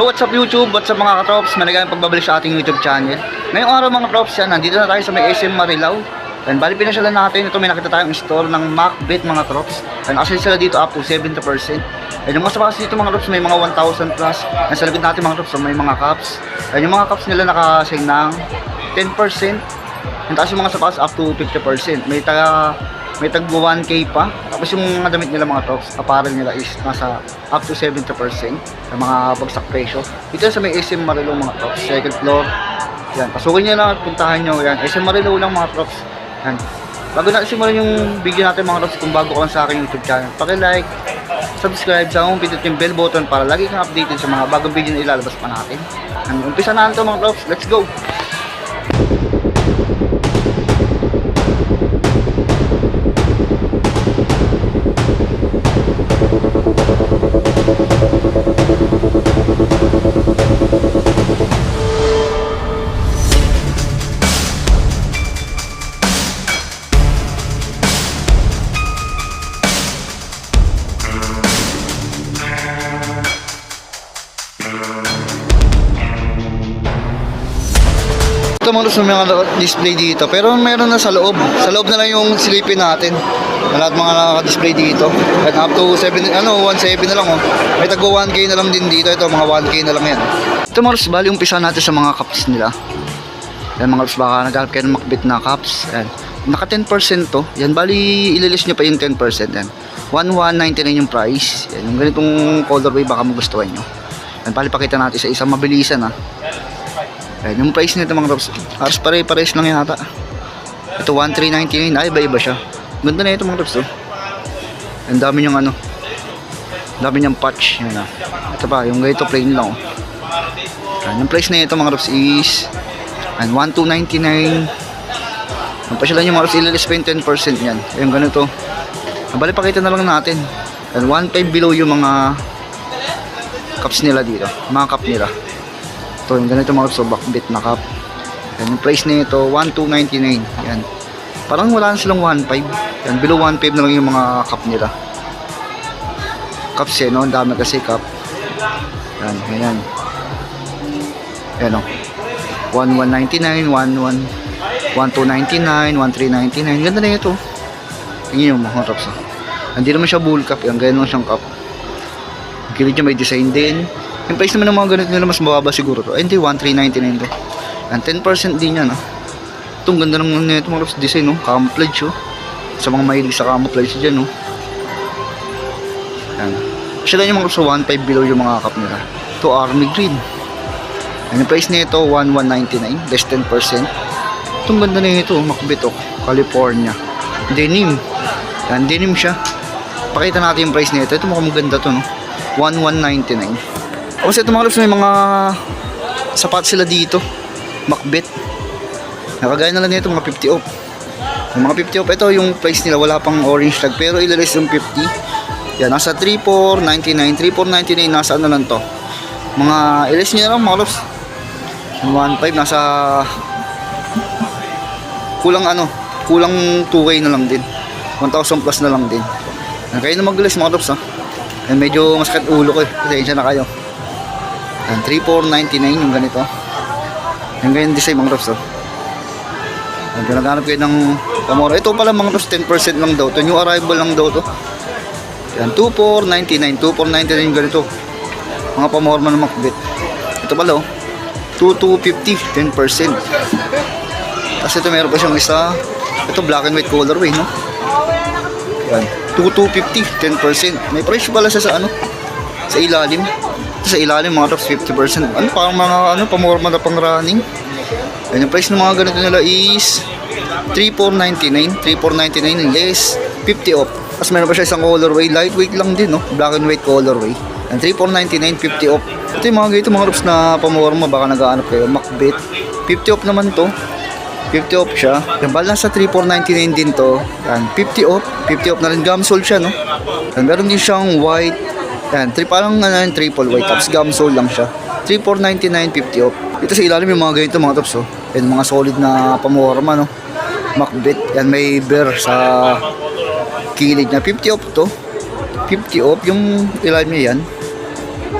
Yo, what's up YouTube? What's up mga katrops? Managayang pagbabalik sa ating YouTube channel. Ngayong araw mga katrops yan, nandito na tayo sa may SM Marilao. And bali pinasyalan natin, ito may nakita tayong store ng Macbeth mga katrops. And actually sila dito up to 70%. And yung mas kasi dito mga katrops may mga 1,000 plus. And sa labit natin mga katrops may mga cups. And yung mga cups nila nakasign ng 10%. And tapos yung mga sapatos up to 50%. May taga may tag 1k pa. Tapos yung mga damit nila mga tops, apparel nila is nasa up to 70% sa mga bagsak presyo. Dito sa may SM Marilao mga tops, second floor. Yan, pasukin nyo lang at puntahan nyo. Yan, SM Marilao lang mga tops. Yan. Bago natin simulan yung video natin mga tops, kung bago ka lang sa aking YouTube channel, paki-like, subscribe sa akong pindot yung bell button para lagi kang updated sa mga bagong video na ilalabas pa natin. Yan, umpisa na ito mga tops, let's go! Mga sa mga display dito. Pero meron na sa loob. Sa loob na lang yung silipin natin. Lahat mga naka-display dito. At up to 7, ano, 1.7 na lang oh. May tagpo 1K na lang din dito. Ito mga 1K na lang yan. Ito mga bali umpisa natin sa mga cups nila. Yan mga Ross, baka naghahanap kayo ng makbit na cups. Yan. Naka 10% to. Yan, bali ililis nyo pa yung 10% yan. 1199 yung price. Yan, yung ganitong colorway baka magustuhan nyo. Yan, bali pakita natin sa isang mabilisan ah. Ayan, yung price nito mga Robs, halos pare-pares lang yata. Ito 1399, ay iba-iba siya. Ganda na ito mga Robs, oh. Ang dami niyang ano. Ang dami niyang patch. Yan ah. Ito pa, yung ganito plain lang, oh. Ayan, yung price na ito mga Robs is and 1299. Ang pa sila yung mga Robs, ilalis pa yung 10% yan. Yung ganito. Ang bali pakita na lang natin. And 1.5 below yung mga cups nila dito. Mga cup nila. Ito, yung ganito mga so backbit na cup. Yan, yung price nito 1299. Yan. Parang wala na silang 15. Yan, below 15 na lang yung mga cup nila. Cups eh, no? Ang dami kasi cup. Yan, yan. Yan, oh. 1199, 11 1299, 1399. Ganda na ito. Tingnan yung mga cups. Oh. Hindi naman siya bull cup. Yan, ganyan lang siyang cup. Kilid niya may design din. Yung price naman ng mga ganito nila mas mababa siguro to. Ay, hindi, 1399 to. And 10% din yan, ah. Itong ganda ng nito mga loves design, no? Camouflage, oh. Sa mga mahilig sa camouflage dyan, no? Yan. Sila yung mga loves, so 1.5 below yung mga cup nila. Ito, army green. And yung price nito, 1199, less 10%. Itong ganda na ito, oh. California. Denim. Yan, denim siya. Pakita natin yung price nito. Ito mukhang maganda to, no? 1199. Kasi ito mga loves, may mga sapat sila dito. Macbeth. Nakagaya na lang nito mga 50 off. Yung mga 50 off, ito yung price nila, wala pang orange tag. Pero ilalis yung 50. Yan, nasa 3499. 3499, nasa ano lang to. Mga, ilis nyo na lang mga loves. Yung 1.5, nasa kulang ano, kulang 2K na lang din. 1,000 plus na lang din. Kaya na mag-ilis mga loves ha. And medyo masakit ulo ko eh. Pasensya na kayo. Yan, 3499 yung ganito. Yung ganyan design mga Robs, oh. Yan, kung naghanap kayo ng pamora. Ito pala mga Robs, 10% lang daw. Ito, new arrival lang daw to. Yan, 2499. 2499 yung ganito. Mga pamorma ng makbit. Ito pala, oh. 2250, 10%. Tapos ito meron pa siyang isa. Ito black and white colorway, no? Yan. 2250, 10%. May price pala siya sa ano? Sa ilalim. Sa ilalim mga tops 50%. Ano parang mga ano pamorma na pang running. And yung price ng mga ganito nila is 3499, 3499 less 50 off. Tapos meron pa siya isang colorway, lightweight lang din, no? Black and white colorway. And 3499, 50 off. Ito yung mga ganito mga tops na pamorma, baka nag-aanap kayo. Macbeth. 50 off naman to. 50 off siya. Yung bala sa 3499 din to. Yan, 50 off. 50 off na rin. Gamsol siya, no? And meron din siyang white. Yan, tri parang ano, yung triple white tops. Gamsol lang siya. 3499, 50 off. Ito sa ilalim yung mga ganito mga tops, oh. Yan, mga solid na pamorma, no? Macbeth. Yan, may bear sa kilid niya. 50 off to. 50 off. Yung ilalim niya yan.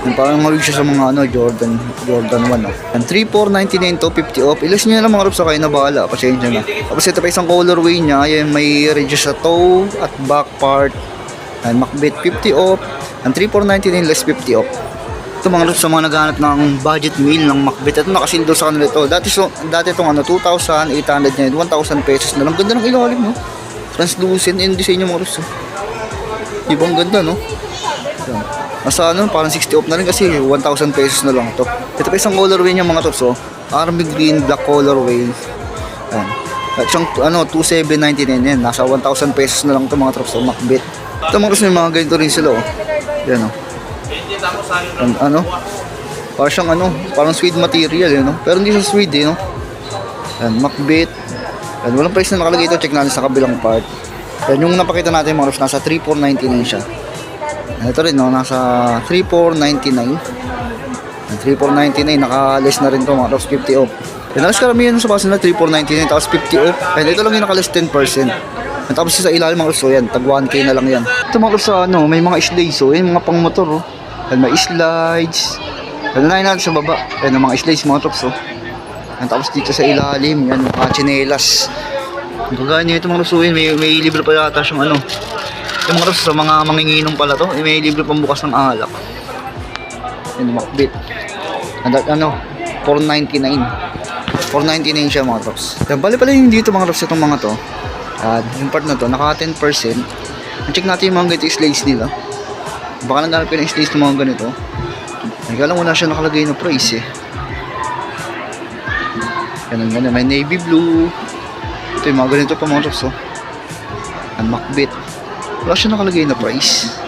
Yung parang mawig siya sa mga ano, Jordan, Jordan 1 no. And 3499 to 50 off. Ilas niya lang mga Robs, kayo na bahala. Pasensya na. Tapos ito pa isang colorway niya. Ayan, may ridges sa toe at back part. And Macbeth 50 off. And 3499 less 50 off. Ito mga sa mga naghahanap ng budget meal ng Macbeth. Ito nakasil daw sa kanila ito. Dati, so, dati itong ano, 2,800 yan. 1,000 pesos na lang. Ganda ng ilalim, no? Translucent yung design niya mga Robs. oh. Ibang ganda, no? Nasa ano, parang 60 off na rin kasi 1,000 pesos na lang to. Ito pa isang colorway niya mga tops, oh. Army green, black colorway. Yan. At siyang, ano, 2,799 yan. Nasa 1,000 pesos na lang to mga tops, oh, Macbeth. Tops, may mga ganito rin sila, oh. Yan, oh. Yan, ano? Parang siyang, ano, parang suede material, eh, no? Pero hindi siya suede, eh, no? Yan, Macbeth. Yan, walang price na nakalagay ito. Check natin sa kabilang part. Yan, yung napakita natin mga tops, nasa 3,499 siya. Ito rin, no, nasa 3,499. Ang 3,499, naka-less na rin to mga tops 50 off. Yan, alas karamihan sa base na 3,499, tapos 50 off. And ito lang yung naka-less 10%. Tapos sa ilalim mga tops, so yan, tag 1K na lang yan. Ito mga sa ano, may mga slides, so yan, mga pang motor, oh. Yan, may slides. Yan, na natin sa baba. Yan, mga slides mga tops, oh. Yan, tapos dito sa ilalim, yan, mga chinelas. Kagaya nito mga tops, so yan, may, may libre pa yata siyang ano, yung mga sa mga manginginom pala to, eh, may libre pang bukas ng alak. Yung Macbeth. And that, ano, 499. 499 siya mga Ross. Yan, bali pala yung dito mga Ross, itong mga to. At yung part na to, naka 10%. Check natin yung mga ganito slates nila. Baka naghanap kayo ng slates ng mga ganito. Nagkala mo na siya nakalagay na price eh. Ganun ganun. May navy blue. Ito yung mga ganito pa mga Ross oh. And Macbeth. Wala siya nakalagay na price.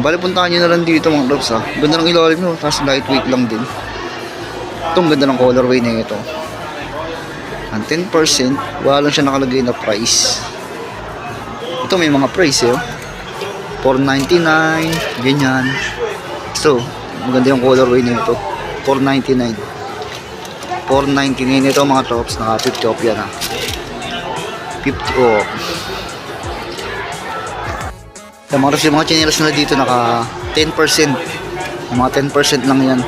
Bali puntahan nyo na lang dito mga loves ha. Ganda ng ilalim nyo, tapos lightweight lang din. Itong ganda ng colorway na ito. Ang 10%, wala siya nakalagay na price. Ito may mga price eh. oh. 499, ganyan. So, maganda yung colorway na ito. 499. 499 ito mga tops, naka 50 off yan ha. 50 off. Yung mga, yung mga chinelas nila dito naka 10%. Yung mga 10% lang yan.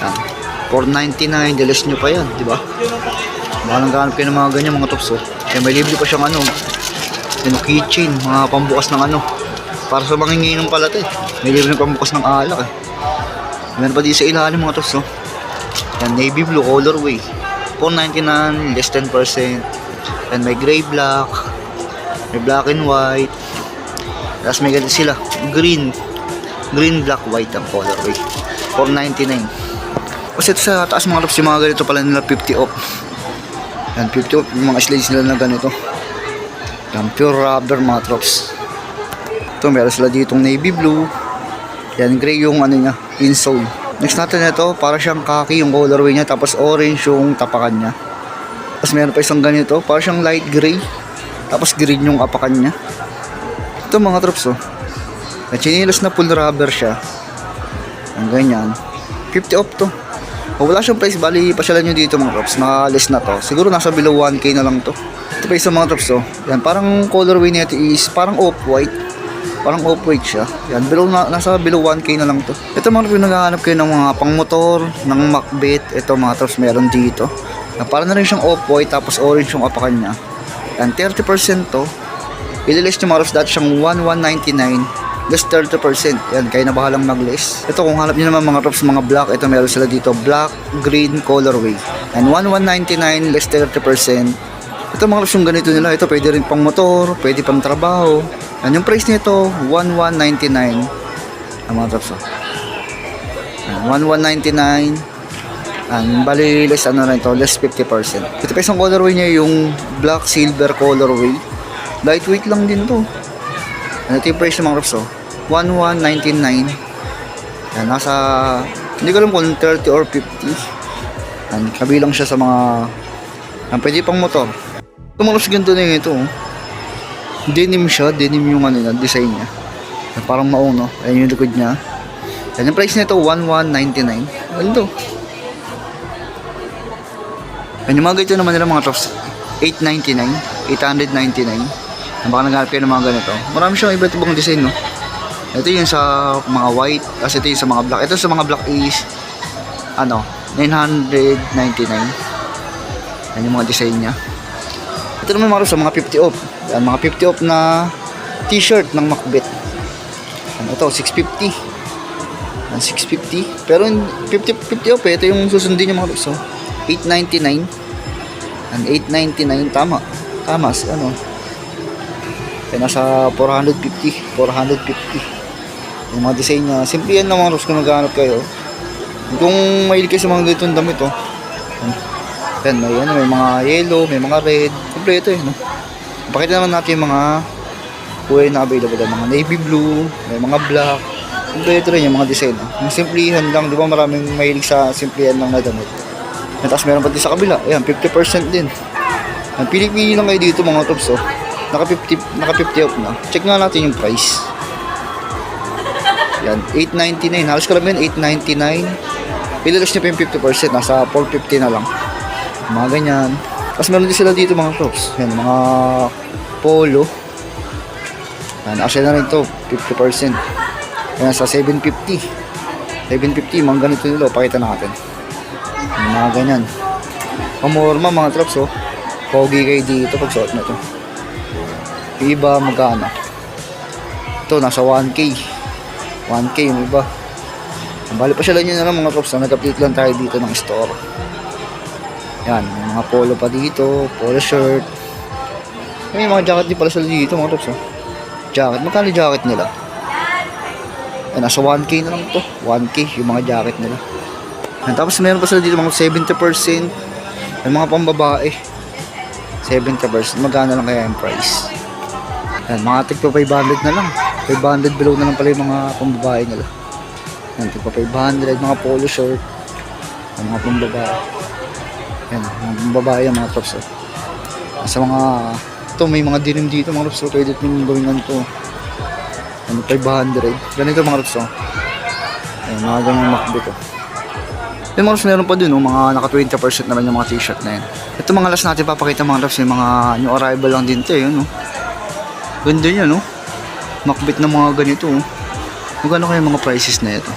Yan. 499, deles nyo pa yan, di ba? Baka nang ganap kayo ng mga ganyan mga tops oh. Kaya may libre pa siyang ano, yung keychain, mga pambukas ng ano. Para sa mga nginginom pala to eh. May libre pambukas ng alak eh. Meron pa dito sa ilalim mga tops oh. Yan, navy blue colorway. 499, less 10%. And may gray black. May black and white. Tapos may ganito sila, green. Green, black, white ang colorway. 499. Kasi ito sa taas mga tops, yung mga ganito pala nila 50 off. Yan, 50 off, yung mga slides nila na ganito. Yan, pure rubber mga tops. Ito, meron sila ditong navy blue. Yan, gray yung ano niya, insole. Next natin ito, para siyang khaki yung colorway niya, tapos orange yung tapakan niya. Tapos meron pa isang ganito, para siyang light gray. Tapos green yung apakan niya. Ito mga troops oh. At chinilas na full rubber siya. Ang ganyan. 50 off to. O wala siyang price, bali pasyalan nyo dito mga troops. Naka-list na to. Siguro nasa below 1k na lang to. Ito isa mga troops oh. Yan, parang colorway nito is parang off-white. Parang off-white siya. Yan, below na, nasa below 1k na lang to. Ito mga troops, naghahanap kayo ng mga pang-motor, ng Macbeth. Ito mga troops, meron dito. Na parang na rin siyang off-white, tapos orange yung apakan niya. Yan, 30% to. Ililist nyo mga Ross, dati siyang 1199 less 30%. Yan, kayo na bahalang mag-list. Ito, kung hanap nyo naman mga Ross, mga black, ito meron sila dito, black, green, colorway. And 1199 less 30%. Ito mga Ross, yung ganito nila, ito pwede rin pang motor, pwede pang trabaho. Yan, yung price nito, 1199 ang mga Ross. oh. Yan, 1199 ang bali less ano rin to, less 50%. Ito pa isang colorway niya yung black silver colorway. Lightweight lang din to. Ano ito yung price ng mga Rops oh? 1199. Yan, nasa, hindi ko alam kung 30 or 50. Yan, kabilang siya sa mga, yan, pwede pang motor. Ito mga Rops, ganito na yung ito oh. Denim siya, denim yung ano design niya. Yan, parang maong no, ayun yung likod niya. Yan, yung price nito 1199. Ano to? Yan, yung mga ganito naman nila mga Rops, 899, 899. Yan, baka naghanap kayo ng mga ganito. Marami siyang iba't ibang design, no? Ito yung sa mga white, kasi ito yung sa mga black. Ito sa mga black is, ano, 999. Yan yung mga design niya. Ito naman mga sa mga 50 off. Yan, mga 50 off na t-shirt ng Macbeth. Yan, ito, 650. Yan, 650. Pero yung 50, 50 off eh. Ito yung susundin yung mga so, 899. Yan, 899. Tama. Tama. Ano. Kaya nasa 450. 450. Yung mga design niya. Simple yan lang mga Ross kung naghahanap kayo. Kung mahilig kayo sa mga ganitong damit oh. Yan. May, ano, may mga yellow, may mga red. Kompleto eh. No? Pakita naman natin yung mga kulay na available. Mga navy blue, may mga black. Kompleto rin yung mga design. Oh. Yung simplihan lang, di ba maraming mahilig sa simplihan lang na damit. Tapos meron pati sa kabila. Ayan, 50% din. Yan, pili-pili lang kayo dito mga tops oh. Naka 50, naka 50 off na. Check nga natin yung price. Yan, 899. Halos karamihan 899. Ilalos niya pa yung 50%. Nasa 450 na lang. Mga ganyan. Tapos meron din sila dito mga tops. Yan, mga polo. Yan, actually na rin to. 50%. Yan, sa 750. 750, mga ganito nila. Pakita natin. Mga ganyan. Pamorma mga trops, oh. Pogi kayo dito pag suot na to. Yung iba, magkano? Ito, nasa 1K. 1K yung iba. Bali pa sila nyo na lang mga trops. Nag-update lang tayo dito ng store. Yan, may mga polo pa dito, polo shirt. May mga jacket din pala sila dito mga trops. Oh. Jacket, magkano jacket nila? Yan, nasa 1K na lang to. 1K yung mga jacket nila. Yan, tapos meron pa sila dito mga 70%. May mga pambabae. 70%. Magkano lang kaya yung price? Yan, mga tigpa 500 na lang. 500 below na lang pala yung mga pambabae nila. Yan, tigpa 500, mga polo shirt. Yan, mga pambabae. Yan, mga pambabae yan, mga tops. Oh. Sa mga, ito may mga denim dito, mga tops. Oh, pwede itong gawin to. Ano, 500. Ganito mga tops. Oh. Mga ganyan makbit. Oh. Yung mga tops, meron pa dun, oh, mga naka 20% naman yung mga t-shirt na yan. Ito mga last natin papakita mga tops, yung mga new arrival lang din to, yun, oh. Ganda niya, no? Makbit na mga ganito, oh. Magkano kaya mga prices na ito?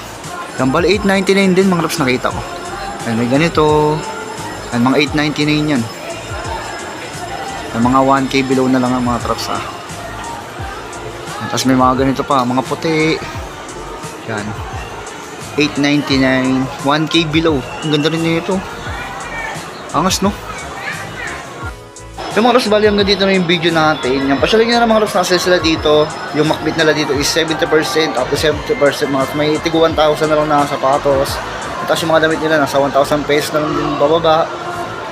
Yan, bali 899 din mga raps nakita ko. Yan, may ganito. Yan, mga 899 yan. Yan, mga 1k below na lang ang mga traps. Yan, Tapos may mga ganito pa, mga puti. Yan. 899, 1k below. Ang ganda rin nito. Angas, no? Yung mga Ross, bali hanggang dito na yung video natin. Yung pasyalin nyo na mga Ross, nasa sila dito. Yung makbit nila dito is 70% up to 70% mga. May tigo 1,000 na lang na sapatos. Tapos yung mga damit nila nasa 1,000 pesos na lang din bababa.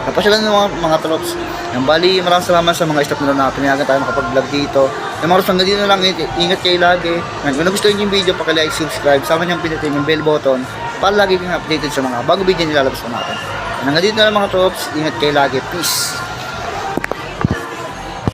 Napasyalan ng mga, mga trops. Yung bali, maraming salamat sa mga staff nila na pinayagan tayo makapag-vlog dito. Yung mga Ross, hanggang dito na lang. Ingat kayo lagi. And kung nagustuhan yung video, pakilike, subscribe. Sama nyo pindutin yung bell button para lagi kang updated sa mga bago video nilalabas ko natin. Hanggang dito na lang mga trops. Ingat kayo lagi. Peace.